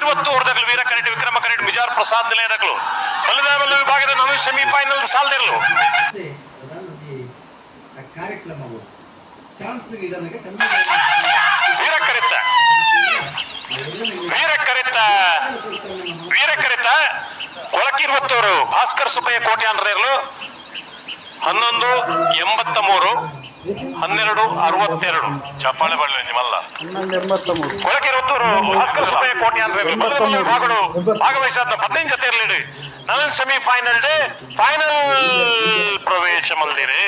ಇವತ್ತು ಹೊರದಾಗಲು ವೀರ ಕರೆಟ್ ವಿಕ್ರಮ ಕರೆಟ್ ಮಿಜಾರ್ ಪ್ರಸಾದ್ ನಿಲಯದಾಗಲು ಬಲದಾಮಲ್ಲ ವಿಭಾಗದ ನಾನು ಸೆಮಿಫೈನಲ್ ಸಾಲದಿರಲು. ಚಾನ್ಸ್ ಇಡನಗೆ ವೀರ ಕರೆತ. ವೀರ ಕರೆತ. ವೀರ ಕರೆತ. ಕೊಳಕ್ಕಿ ಇವತ್ತವರು ಭಾಸ್ಕರ್ ಸುಬ್ಬಯ್ಯ ಕೋಟೆ ಇರಲು. ಹನ್ನೊಂದು ಎಂಬತ್ತ ಮೂರು. ಹನ್ನೆರಡು, ಅರವತ್ತೆರಡು. ಚಪ್ಪಾಳೆ ಬಳ್ಳಿ, ನಿಮ್ಮಲ್ಲ. ಕೊಳಕೆ ಭಾಸ್ಕರ್ ಸುಬ್ಬಯ್ಯ ಕೋಟೆ ಅಂದ್ರೆ ಭಾಗಗಳು ಭಾಗವಹಿಸಾದ ಹದಿನೈದು ಜೊತೆ ಇರಲಿ ನಾನು ಸೆಮಿ ಫೈನಲ್ ಡೇ ಫೈನಲ್ ಪ್ರವೇಶ ಮಲ್ದಿರಿ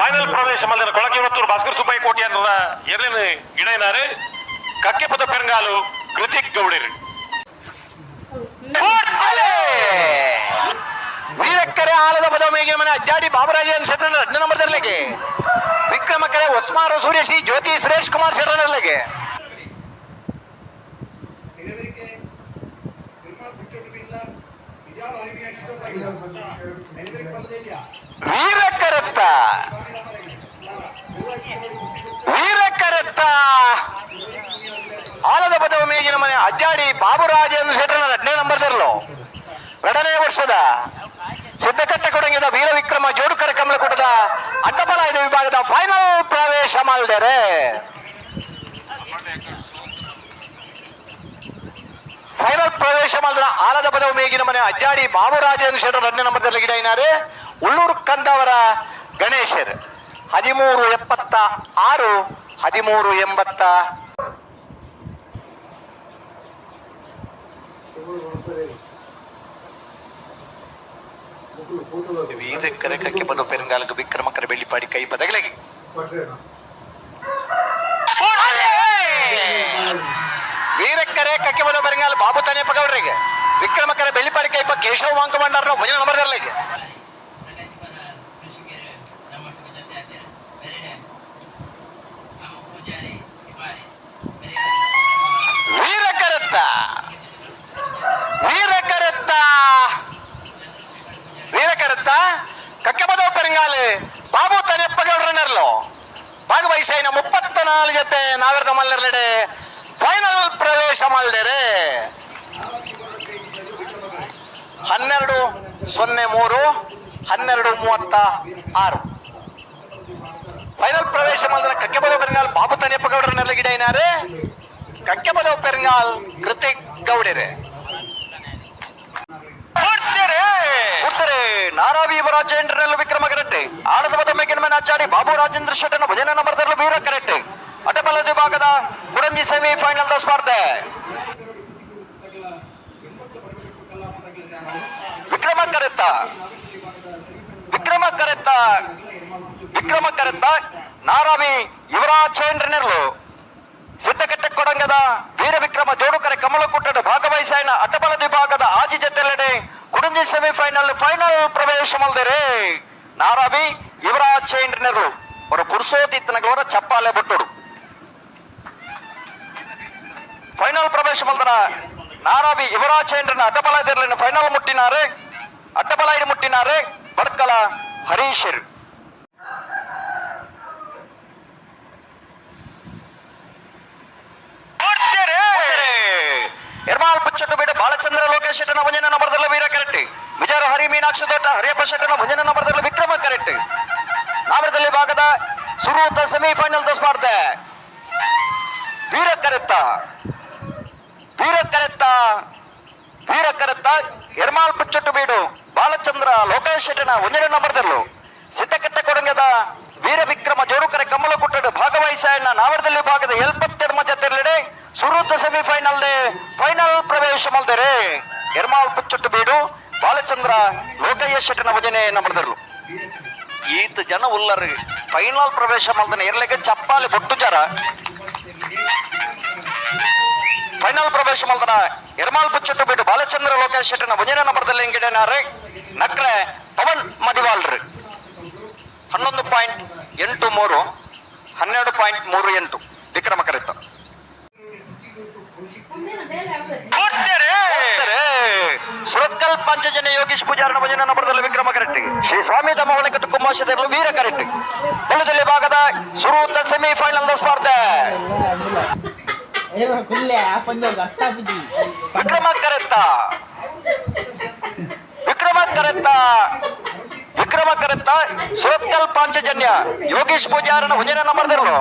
ಫೈನಲ್ ಪ್ರವೇಶ ಮಲ್ದಿರ ಕೊಳಕೆ ಭಾಸ್ಕರ್ ಸುಬ್ಬಯ್ಯ ಕೋಟೆ ಅನ್ನದ ಎಲ್ಲಿನ ಗಿಡ ಏನಾರು ಕಕ್ಕೆ ಪದ ಪೆರಂಗಾಲು, ಕೃತಿಕ್ ಗೌಡಿರಿ. ವೀರಕ್ಕರೆ ಆಲದ ಪದವ ಮೇಗೆ ಮನೆ ಅಜ್ಜಾಡಿ ಬಾಬರಾಜನ್ ಶೆಟ್ಟರ್ ಎರಡನೇ ನಂಬರ್ ವಿಕ್ರಮ ವಿಕ್ರಮಕರೆ ಒಸ್ಮಾರು ಸೂರ್ಯಶ್ರೀ ಜ್ಯೋತಿ ಸುರೇಶ್ ಕುಮಾರ್ ಶೆಟ್ಟರ್ ತರಲಿಕ್ಕೆ. ವೀರಕ್ಕರತ್ತ ವೀರಕರತ್ತ. ಆಲದ ಪದವ ಮೇಗಿನ ಮನೆ ಅಜ್ಜಾಡಿ ಬಾಬುರಾಜನ್ ಶೆಟ್ಟರ್ ಹದಿನೈದು ನಂಬರ್ ತರಲು. ಎರಡನೇ ವರ್ಷದ ಸಿದ್ಧಕಟ್ಟ ಕೊಡಂಗಿದ ವೀರ ವಿಕ್ರಮ ಜೋಡುಕರ ಕಮಲಕೂಟದ ಅಡ್ಡಬಲಾಯದ ವಿಭಾಗದ ಫೈನಲ್ ಪ್ರವೇಶ ಮಾಡಿದರೆ ಫೈನಲ್ ಪ್ರವೇಶ ಮಾಡಿದ ಆಲದ ಪದವು ಮೇಗಿನ ಮನೆ ಅಜ್ಜಾಡಿ ಬಾಬುರಾಜನ್ ಶೆಟ್ಟರ್ ಎರಡನೇ ನಂಬರ್ ಗಿಡ ಏನಾರೆ ಉಳ್ಳೂರು ಕಂದವರ ಗಣೇಶರ್. ಹದಿಮೂರು ಎಪ್ಪತ್ತ ಆರು, ಹದಿಮೂರು ಎಂಬತ್ತ ವೀರಕ್ಕರೆ ಕಕ್ಕೆ ಪದ ಪೆರಂಗಾಲಕ ವಿಕ್ರಮಕರ ಬೆಳ್ಳಿಪಾಡಿ ಕೈ ಪದಗಳಿಗೆ ವೀರಕ್ಕರೆ ಕಕ್ಕೆ ಪದ ಪೆರಂಗಾಲ ಬಾಬು ತಾನೇ ಪಗೌಡ್ರಿಗೆ ವಿಕ್ರಮಕರ ಬೆಳ್ಳಿಪಾಡಿ ಕೈ ಪ ಕೇಶವ ವಾಂಕ ಭಂಡಾರ ಭಜನ ನಂಬರ್ ತರಲಿಕ್ಕೆ ನಾವಿರದ ಫೈನಲ್ ಪ್ರವೇಶ ಮಾಡಿದರೆ ಹನ್ನೆರಡು ಸೊನ್ನೆ ಮೂರು, ಹನ್ನೆರಡು ಮೂವತ್ತ ಆರು. ಫೈನಲ್ ಪ್ರವೇಶ ಮಾಡಿದ್ರೆ ಕಕ್ಕೆಬಲ ಪೆರಂಗಾಲ್ ಬಾಬು ತನೆಪ್ಪಗೌಡ್ರನರ್ಲ ಗಿಡ ಏನಾರೆ ಕಕ್ಕೆಬಲ ಪೆರಂಗಾಲ್ ಕೃತಿಕ್ ಗೌಡರೆ. ನಾರಾವಿ ಯುವರಾಜ ವಿಕ್ರಮ ಕರೆಟ್ಟೆ ಆಡದ ಬದ ಮೇಗಿನ ಮೇಲೆ ಆಚಾಡಿ ಬಾಬು ರಾಜೇಂದ್ರ ಶೆಟ್ಟನ ಭಜನ ನಂಬರ್ದಲ್ಲೂ ವೀರ ಕರೆಟ್ಟೆ ಅಟಬಲ ವಿಭಾಗದ ಕುಡಂಜಿ ಸೆಮಿ ಫೈನಲ್ ದ ಸ್ಪರ್ಧೆ. ವಿಕ್ರಮ ಕರೆತ್ತ. ವಿಕ್ರಮ ಕರೆತ್ತ. ವಿಕ್ರಮ ಕರೆತ್ತ. ನಾರಾವಿ ಯುವರಾಜ್ ಎಂಟ್ರನೆರ್ಲು ಸಿದ್ದಕಟ್ಟೆ ಕೊಡಂಗದ ವೀರ ವಿಕ್ರಮ ಜೋಡುಕರೆ ಕಮಲಕುಟ್ಟಡ ಭಾಗವಹಿಸಾಯನ ಅಟಬಲ ವಿಭಾಗದ ಆಜಿ ಜತೆಲ್ಲೆಡೆ ಕುಡಂಜಿ ಸೆಮಿಫೈನಲ್ ಫೈನಲ್ ಪ್ರವೇಶ ಮಲ್ದಿರಿ. ನಾರಾವಿ ಯುವರಾಜ್ ಚೈಂಡ್ರನರು ಅವರ ಪುರುಷೋತಿತ್ತನಗಳವರ ಚಪ್ಪಾಲೆ ಬಟ್ಟುಡು. ಫೈನಲ್ ಪ್ರವೇಶ ಬಂದನ ನಾರಾವಿ ಯುವರಾಜ್ ಚೈಂಡ್ರನ ಅಡ್ಡಬಲ ಇದರಲಿನ ಫೈನಲ್ ಮುಟ್ಟಿನಾರೆ. ಅಡ್ಡಬಲ ಇಡಿ ಮುಟ್ಟಿನಾರೆ. ಬಡ್ಕಲ ಹರೀಶರ್. ಎರ್ಮಾಲ್ ಪುಚ್ಚಟ್ಟು ಬೇಡ ಬಾಲಚಂದ್ರ ಲೋಕೇಶ್ ಶೆಟ್ಟನ ಭಂಜನ ನಂಬರ್ದಲ್ಲ ವೀರ ಕರೆಟ್ ವಿಜಯ ಹರಿ ಮೀನಾಕ್ಷ ದೊಡ್ಡ, ಹರಿಯಪ್ಪ ಶೆಟ್ಟನ ಭಂಜನ ನಂಬರ್ದಲ್ಲ ವಿಕ್ರಮ ಕರೆಕ್ಟ್ ನಾವರದಲ್ಲಿ ಭಾಗದ ಸುರುತ ಸೆಮಿಫೈನಲ್ ದ ಸ್ಪರ್ಧೆ. ವೀರ ಕರೆತ್ತ. ವೀರ ಕರೆತ್ತ ವೀರ ಕರೆತ್ತ ಎರ್ಮಾಲ್ ಪುಚ್ಚಟ್ಟು ಬೀಡು. ಬಾಲಚಂದ್ರ, ಲೋಕೇಶ್ ಶೆಟ್ಟನ ಒಂದನೇ ನಂಬರ್ದಲ್ಲು ಸಿದ್ದಕಟ್ಟ ಕೊಡಂಗದ ವೀರ ವಿಕ್ರಮ ಜೋರುಕರೆ ಕಮಲ ಕುಟ್ಟಡು ಭಾಗವಹಿಸಣ್ಣ ನಾವರದಲ್ಲಿ ಭಾಗದ ಎಲ್ಪತ್ತೆರಡು ಮಜ ತೆರಳಿಡೆ ಸುರೂತ ಸೆಮಿಫೈನಲ್ ಫೈನಲ್ ಪ್ರವೇಶ ಮಲ್ದರೆ. ಎರ್ಮಾಲ್ ಪುಚ್ಚಟ್ಟು ಬೀಡು, ಬಾಲಚಂದ್ರ ಲೋಕಯ್ಯ ಶೆಟ್ಟನ ಭಜನೆ ನಂಬರ್ದಲ್ಲು ಈತ ಜನ ಉಲ್ಲರು ಫೈನಲ್ ಪ್ರವೇಶ ಮಲ್ದನೆ ಇರ್ಲಿಕ್ಕೆ ಚಪ್ಪಾಲಿ ಬೊಟ್ಟು ಜರ. ಫೈನಲ್ ಪ್ರವೇಶ ಮಲ್ದನ ಎರ್ಮಾಲ್ ಪುಚ್ಚಟ್ಟು ಬಿಟ್ಟು ಬಾಲಚಂದ್ರ ಲೋಕೇಶ್ ಶೆಟ್ಟನ ಮುಂಜಾನೆ ನಂಬರ್ದಲ್ಲಿ ಹಿಂಗಿಡನಾರೆ ನಕ್ರೆ ಪವನ್ ಮಡಿವಾಲ್ರಿ ಹನ್ನೊಂದು ಪಾಯಿಂಟ್ ಎಂಟು ಮೂರು ಹನ್ನೆರಡು ಪಾಯಿಂಟ್ ಮೂರು ಎಂಟು. ವಿಕ್ರಮ ಕರೆತ. ಸುರತ್ಕಲ್ ಪಂಚಜನ ಯೋಗೀಶ್ ಪೂಜಾರನ ಭಜನ ನಂಬರದಲ್ಲಿ ವಿಕ್ರಮ ಕರೆಟ್ಟಿ ಶ್ರೀ ಸ್ವಾಮಿ ತಮ್ಮ ಒಳಕಟ್ಟು ಕುಂಭಾಶದಲ್ಲಿ ವೀರ ಕರೆಟ್ಟಿ ಬಲದಲ್ಲಿ ಭಾಗದ ಸುರೂತ ಸೆಮಿಫೈನಲ್ ಸ್ಪರ್ಧೆ. ವಿಕ್ರಮ ಕರೆತ್ತ ವಿಕ್ರಮ ಕರೆತ್ತ ವಿಕ್ರಮ ಕರೆತ್ತ ಸುರತ್ಕಲ್ ಪಾಂಚಜನ್ಯ. ಯೋಗೇಶ್ ಪೂಜಾರನ ಹುಂಜನ ನಂಬರ್ದಿರಲು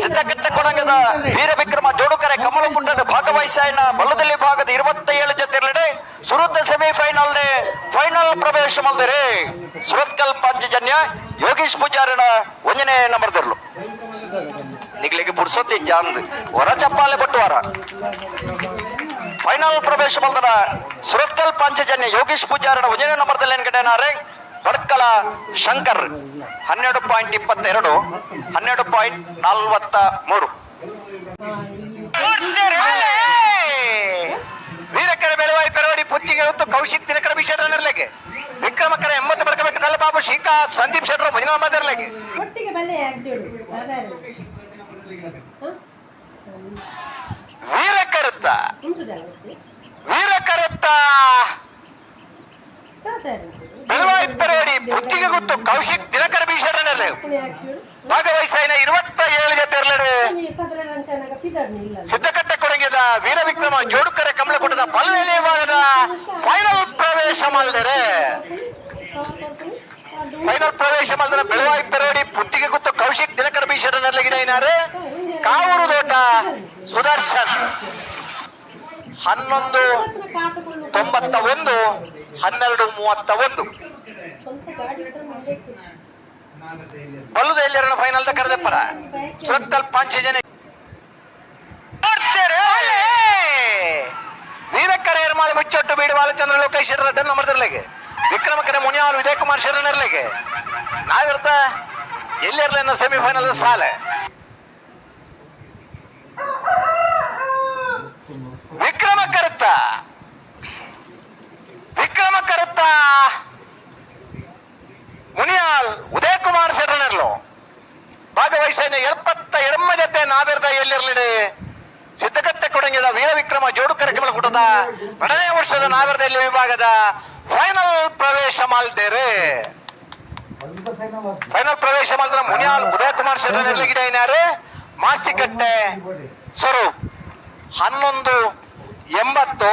ಸಿದ್ಧಕಟ್ಟೆ ಕೊಡಂಗದ ವೀರ ವಿಕ್ರಮ ಜೋಡುಕರೆ ಕಮಲ ಭಾಗವಹಿಸಾಯಣ ಬಲ್ಲದಲ್ಲಿ ಭಾಗದ ಇರುವತ್ತ ಏಳು ಜೊತೆರ್ಲೆಡೆ ಸುರತ ಸೆಮಿಫೈನಲ್ ಫೈನಲ್ ಪ್ರವೇಶ ಮಲ್ದಿರಿ. ಸುರತ್ಕಲ್ ಪಾಂಚಜನ್ಯ ಯೋಗೇಶ್ ಪೂಜಾರನ ಒಂಜನೇ ನಂಬರ್ದಿರಲು ನಿಗ್ಲಿಗೆ ಪುರ್ಸೊತ್ತಿ ಜಾಂದ್. ಹೊರ ಚಪ್ಪಾಲೆ ಬಟ್ಟುವಾರ ಫೈನಲ್ ಪ್ರವೇಶ ಬಲ್ದರ ಸುರತ್ಕಲ್ ಪಾಂಚಜನ್ಯ ಯೋಗೀಶ್ ಪೂಜಾರನ ಒಂದನೇ ನಂಬರ್ದಲ್ಲಿ ಏನ್ಗಡೆನಾರೆ ಬಡ್ಕಲ ಶಂಕರ್, ಹನ್ನೆರಡು ಪಾಯಿಂಟ್ ಇಪ್ಪತ್ತೆರಡು, ಹನ್ನೆರಡು ಪಾಯಿಂಟ್ ನಲ್ವತ್ತ ಮೂರು. ವೀರಕರ ಬೆಳವಾಯಿ ಪೆರವಡಿ ಪುತ್ತಿಗೆ ಹೊತ್ತು ಕೌಶಿಕ್, ದಿನಕರ ನೆರಲೆಗೆ. ವಿಕ್ರಮಕರ ಎಂಬತ್ತು ಬಡಕಬೆಟ್ಟು ಕಲ್ಲಬಾಬು ಶಿಖಾ ಸಂದೀಪ್ ಶೆಟ್ಟರ್ ಮುಂದಿನ ಮಾತಾಡಲಿಕ್ಕೆ ವೀರ ಕರುತ್ತ ವೀರ ಕರುತ್ತ ವೀರಕರುತ್ತ. ಬುದ್ಧಿಗೆ ಗೊತ್ತು ಕೌಶಿಕ್ ದಿನಕರ ಆಗ್ಜೋಡು ಭಾಗವಹಿಸಿನ ಇರುವತ್ತ ಏಳು ಜೊತೆ ಎರಲೆಡೆ ಕೊಡಗಿದ ವೀರ ವಿಕ್ರಮ ಜೋಡುಕರೆ ಕೊಟ್ಟದ ಬಲದಲ್ಲಿ ಭಾಗದ ಫೈನಲ್ ಪ್ರವೇಶ ಮಾಡಿದರೆ ಫೈನಲ್ ಪ್ರವೇಶ ಮಾಡಿದರೆ ಬೆಳವಾಯಿ ಪೆರೋಡಿ ಪುತ್ತಿಗೆ ಗೊತ್ತು ಕೌಶಿಕ್ ದಿನಕರ ಬೀಶರ ನೆರಳಿಗಿಡ ಏನಾರೆ ಕಾವೂರು ದೋಟ ಸುದರ್ಶನ್. ಹನ್ನೊಂದು ತೊಂಬತ್ತ ಒಂದು, ಹನ್ನೆರಡು ಮೂವತ್ತ ಒಂದು. ಬಲ್ಲುದ ಎಲ್ಲರನ್ನ ಫೈನಲ್ ಕರೆದಪ್ಪರ ಸುರತ್ತಲ್ ಪಾಂಚ ಜನ ಬಾಲಚಂದ್ರ ಲೋಕೇಶ್ ಶೆಟ್ಟರ್ ವಿಕ್ರಮ ಕರೆ ಮುನಿಯಾಲ್, ವಿಜಯ್ ಕುಮಾರ್ ಶೆಟ್ಟರ್ ಇರ್ಲಿಗೆ ನಾವಿರ್ತ ಎಲ್ಲಿರ್ಲ ಸೆಮಿಫೈನಲ್ ಸಾಲೆ. ವಿಕ್ರಮ ಕರುತ್ತ ವಿಕ್ರಮ ಕರುತ್ತ ಮುನಿಯಾಲ್, ಉದಯ ಕುಮಾರ್ ಶೆಟ್ಟರ್ನರ್ಲು ಭಾಗವಹಿಸಿದ ಎಪ್ಪತ್ತ ಎಡಮ್ಮ ಜೊತೆ ನಾವಿರ್ತ ಎಲ್ಲಿರ್ಲಿಡೆ ಸಿದ್ಧಗಟ್ಟೆ ಕೊಡಂಗಿದ ವೀರ ವಿಕ್ರಮ ಜೋಡು ಕಾರ್ಯಕ್ರಮ ಕೂಟದ ಎರಡನೇ ವರ್ಷದ ನಾಗರದಲ್ಲಿ ವಿಭಾಗದ ಫೈನಲ್ ಪ್ರವೇಶ ಮಾಲ್ದೇರೆ ಫೈನಲ್ ಪ್ರವೇಶ ಮಾಡಿದ್ರೆ ಮುನಿಯಾಲ್ ಉದಯ್ ಕುಮಾರ್ ಶೆಟ್ಟರ್ನಲ್ಲಿ ಗಿಡ ಏನಾರು ಮಾಸ್ತಿಕಟ್ಟೆ ಸ್ವರೂಪ್. ಹನ್ನೊಂದು ಎಂಬತ್ತು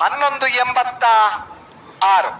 ಹನ್ನೊಂದು ಎಂಬತ್ತ ಆರು.